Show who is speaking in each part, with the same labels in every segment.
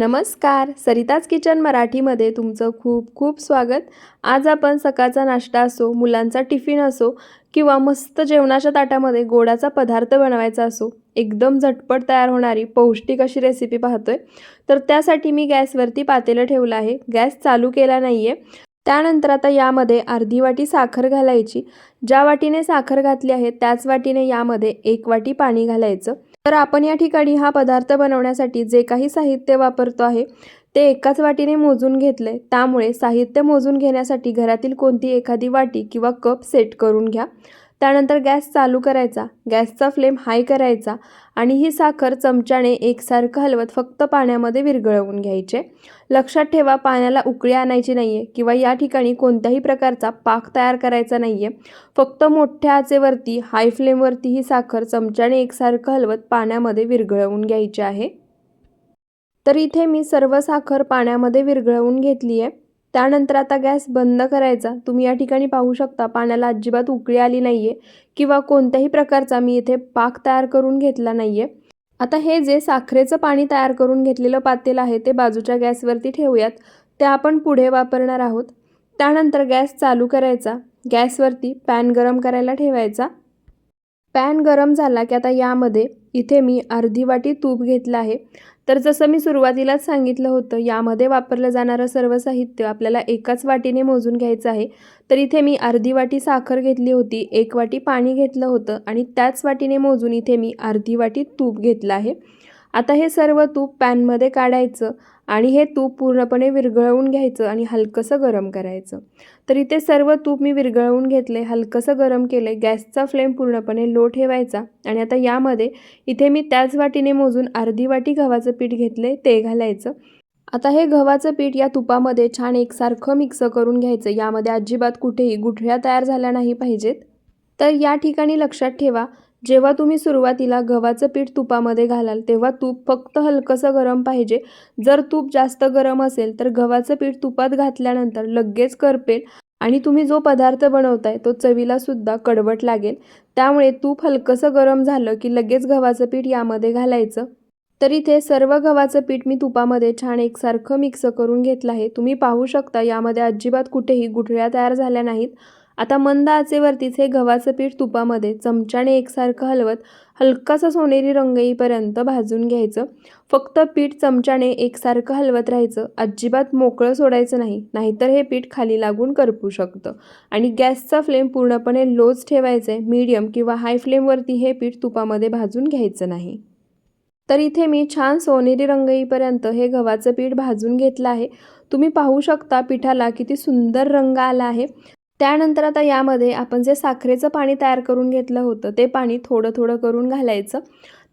Speaker 1: नमस्कार. सरिताज किचन मराठीमध्ये तुमचं खूप खूप स्वागत. आज आपण सकाळचा नाश्ता असो मुलांचा टिफिन असो किंवा मस्त जेवणाच्या ताटामध्ये गोडाचा पदार्थ बनवायचा असो एकदम झटपट तयार होणारी पौष्टिक अशी रेसिपी पाहतोय. तर त्यासाठी मी गॅसवरती पातेलं ठेवलं आहे. गॅस चालू केला नाही आहे त्यानंतर आता यामध्ये अर्धी वाटी साखर घालायची. ज्या वाटीने साखर घातली आहे त्याच वाटीने यामध्ये एक वाटी पाणी घालायचं. तर आपण या ठिकाणी हा पदार्थ बनवण्यासाठी जे काही साहित्य वापरतो आहे ते एकाच वाटीने मोजून घेतले. त्यामुळे साहित्य मोजून घेण्यासाठी घरातील कोणती एखादी वाटी किंवा कप सेट करून घ्या. त्यानंतर गॅस चालू करायचा. गॅसचा फ्लेम हाय करायचा आणि ही साखर चमच्याने एकसारखं हलवत फक्त पाण्यामध्ये विरघळवून घ्यायचे. लक्षात ठेवा पाण्याला उकळी आणायची नाही आहे किंवा या ठिकाणी कोणत्याही प्रकारचा पाक तयार करायचा नाही आहे फक्त मोठ्या आचेवरती हाय फ्लेमवरती ही साखर चमच्याने एकसारखं हलवत पाण्यामध्ये विरघळवून घ्यायची आहे. तर इथे मी सर्व साखर पाण्यामध्ये विरघळवून घेतली आहे त्यानंतर आता गॅस बंद करायचा. तुम्ही या ठिकाणी पाहू शकता पाण्याला अजिबात उकळी आली नाही आहे किंवा कोणत्याही प्रकारचा मी इथे पाक तयार करून घेतला नाही आहे आता हे जे साखरेचं पाणी तयार करून घेतलेलं पातेल आहे ते बाजूच्या गॅसवरती ठेवूयात. ते आपण पुढे वापरणार आहोत. त्यानंतर गॅस चालू करायचा. गॅसवरती पॅन गरम करायला ठेवायचा. पॅन गरम झाला की आता यामध्ये इथे मी अर्धी वाटी तूप घेतलं आहे. तर जसं मी सुरुवातीलाच सांगितलं होतं यामध्ये वापरलं जाणारं सर्व साहित्य आपल्याला एकाच वाटीने मोजून घ्यायचं आहे. तर इथे मी अर्धी वाटी साखर घेतली होती एक वाटी पाणी घेतलं होतं आणि त्याच वाटीने मोजून इथे मी अर्धी वाटी तूप घेतलं आहे. आता हे सर्व तूप पॅनमध्ये काढायचं. आणि हे तूप पूर्णपणे विरघळवून घ्यायचं आणि हलकंसं गरम करायचं. तर इथे सर्व तूप मी विरघळवून घेतले हलकंसं गरम केले गॅसचा फ्लेम पूर्णपणे लो ठेवायचा आणि आता यामध्ये इथे मी त्याच वाटीने मोजून अर्धी वाटी गव्हाचं पीठ घेतले ते घालायचं. आता हे गव्हाचं पीठ या तुपामध्ये छान एकसारखं मिक्स करून घ्यायचं. यामध्ये अजिबात कुठेही गुठळ्या तयार झाल्या नाही पाहिजेत. तर या ठिकाणी लक्षात ठेवा जेव्हा तुम्ही सुरुवातीला गव्हाचं पीठ तुपामध्ये घालाल तेव्हा तूप फक्त हलकंसं गरम पाहिजे. जर तूप जास्त गरम असेल तर गव्हाचं पीठ तुपात घातल्यानंतर लगेच करपेल आणि तुम्ही जो पदार्थ बनवताय तो चवीला सुद्धा कडवट लागेल. त्यामुळे तूप हलकंसं गरम झालं की लगेच गव्हाचं पीठ यामध्ये घालायचं. तर इथे सर्व गव्हाचं पीठ मी तुपामध्ये छान एकसारखं मिक्स करून घेतलं आहे. तुम्ही पाहू शकता यामध्ये अजिबात कुठेही गुठळ्या तयार झाल्या नाहीत. आता मंद आचेवरतीच हे गव्हाचं पीठ तुपामध्ये चमच्याने एकसारखं हलवत हलकासा सोनेरी रंग येईपर्यंत भाजून घ्यायचं. फक्त पीठ चमच्याने एकसारखं हलवत राहायचं. अजिबात मोकळं सोडायचं नाही नाहीतर हे पीठ खाली लागून करपू शकतं. आणि गॅसचा फ्लेम पूर्णपणे लोच ठेवायचं आहे मीडियम किंवा हाय फ्लेमवरती हे पीठ तुपामध्ये भाजून घ्यायचं नाही. तर इथे मी छान सोनेरी रंग येईपर्यंत हे गव्हाचं पीठ भाजून घेतलं आहे. तुम्ही पाहू शकता पिठाला किती सुंदर रंग आला आहे. त्यानंतर आता यामध्ये आपण जे साखरेचं पाणी तयार करून घेतलं होतं ते पाणी थोडं थोडं करून घालायचं.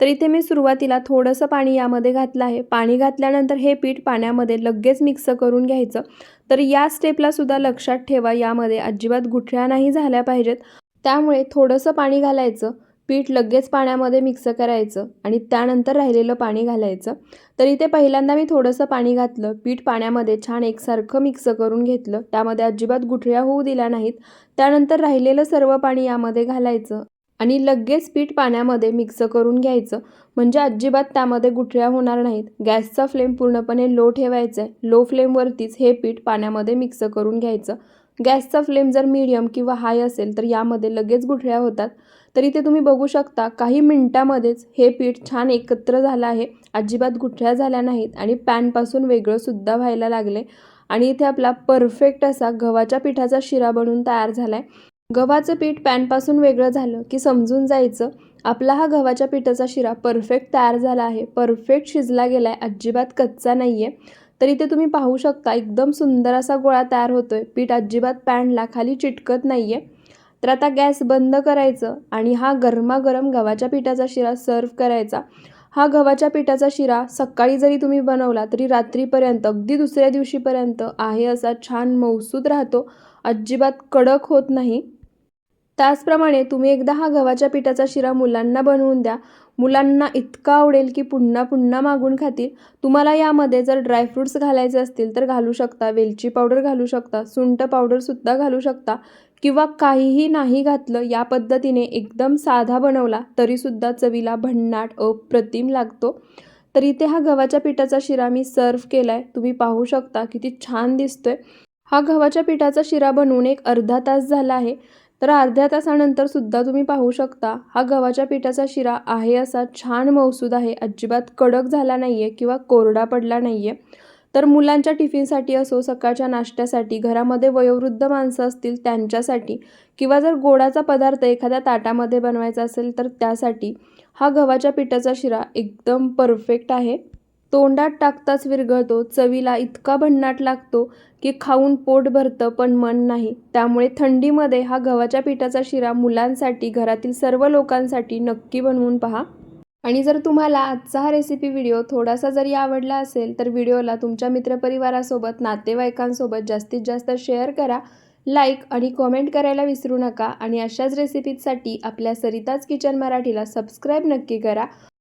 Speaker 1: तर इथे मी सुरुवातीला थोडंसं पाणी यामध्ये घातलं आहे. पाणी घातल्यानंतर हे पीठ पाण्यामध्ये लगेच मिक्स करून घ्यायचं. तर या स्टेपला सुद्धा लक्षात ठेवा यामध्ये अजिबात गुठळ्या नाही झाल्या पाहिजेत. त्यामुळे थोडंसं पाणी घालायचं. पीठ लगेच पाण्यामध्ये मिक्स करायचं आणि त्यानंतर राहिलेलं पाणी घालायचं. तर इथे पहिल्यांदा मी थोडंसं पाणी घातलं. पीठ पाण्यामध्ये छान एकसारखं मिक्स करून घेतलं. त्यामध्ये अजिबात गुठळ्या होऊ दिल्या नाहीत. त्यानंतर राहिलेलं सर्व पाणी यामध्ये घालायचं. आणि लगेच पीठ पाण्यामध्ये मिक्स करून घ्यायचं. म्हणजे अजिबात त्यामध्ये गुठळ्या होणार नाहीत. गॅसचा फ्लेम पूर्णपणे लो ठेवायचा आहे लो फ्लेमवरतीच हे पीठ पाण्यामध्ये मिक्स करून घ्यायचं. गॅसचा फ्लेम जर मीडियम किंवा हाय असेल तर यामध्ये लगेच गुठळ्या होतात. तर इथे तुम्ही बघू शकता काही मिनटामध्येच हे पीठ छान एकत्र झालं आहे. अजिबात गुठळ्या झाल्या नाहीत आणि पॅनपासून वेगळंसुद्धा व्हायला लागले आणि इथे आपला परफेक्ट असा गव्हाच्या पिठाचा शिरा बनून तयार झाला आहे गव्हाचं पीठ पॅनपासून वेगळं झालं की समजून जायचं आपला हा गव्हाच्या पिठाचा शिरा परफेक्ट तयार झाला आहे परफेक्ट शिजला गेला आहे अजिबात कच्चा नाही आहे तर इथे तुम्ही पाहू शकता एकदम सुंदर असा गोळा तयार होतोय. पीठ अजिबात पॅनला खाली चिटकत नाही आहे तर आता गॅस बंद करायचं आणि हा गरमागरम गव्हाच्या पिठाचा शिरा सर्व करायचा. हा गव्हाच्या पिठाचा शिरा सकाळी जरी तुम्ही बनवला तरी रात्रीपर्यंत अगदी दुसऱ्या दिवशीपर्यंत आहे असा छान मौसूद राहतो. अजिबात कडक होत नाही. त्याचप्रमाणे तुम्ही एकदा हा गव्हाच्या पिठाचा शिरा मुलांना बनवून द्या. मुलांना इतका आवडेल की पुन्हा पुन्हा मागून खातील. तुम्हाला यामध्ये जर ड्रायफ्रूट्स घालायचे असतील तर घालू शकता वेलची पावडर घालू शकता सुंट पावडरसुद्धा घालू शकता किंवा काहीही नाही घातलं या पद्धतीने एकदम साधा बनवला तरीसुद्धा चवीला भन्नाट अप्रतिम लागतो. तर इथे हा गव्हाच्या पिठाचा शिरा मी सर्व केला आहे तुम्ही पाहू शकता किती छान दिसतोय. हा गव्हाच्या पिठाचा शिरा बनवून एक अर्धा तास झाला आहे. तर अर्ध्या तासानंतर सुद्धा तुम्ही पाहू शकता हा गव्हाच्या पिठाचा शिरा आहे असा छान मौसूद आहे. अजिबात कडक झाला नाही आहे किंवा कोरडा पडला नाही आहे तर मुलांच्या टिफिनसाठी असो सकाळच्या नाश्त्यासाठी घरामध्ये वयोवृद्ध माणसं असतील त्यांच्यासाठी किंवा जर गोडाचा पदार्थ एखाद्या ताटामध्ये बनवायचा असेल तर त्यासाठी हा गव्हाच्या पिठाचा शिरा एकदम परफेक्ट आहे. तोंडात टाकताच विरघळतो चवीला इतका भन्नाट लागतो की खाऊन पोट भरतं पण मन नाही. त्यामुळे थंडीमध्ये हा गव्हाच्या पिठाचा शिरा मुलांसाठी घरातील सर्व लोकांसाठी नक्की बनवून पहा. आणि जर तुम्हाला आजचा हा रेसिपी व्हिडिओ थोडासा जरी आवडला असेल तर व्हिडिओला तुमच्या मित्रपरिवारासोबत नातेवाईकांसोबत जास्तीत जास्त शेअर करा लाईक आणि कॉमेंट करायला विसरू नका. आणि अशाच रेसिपीजसाठी आपल्या सरिताज किचन मराठीला सबस्क्राईब नक्की करा.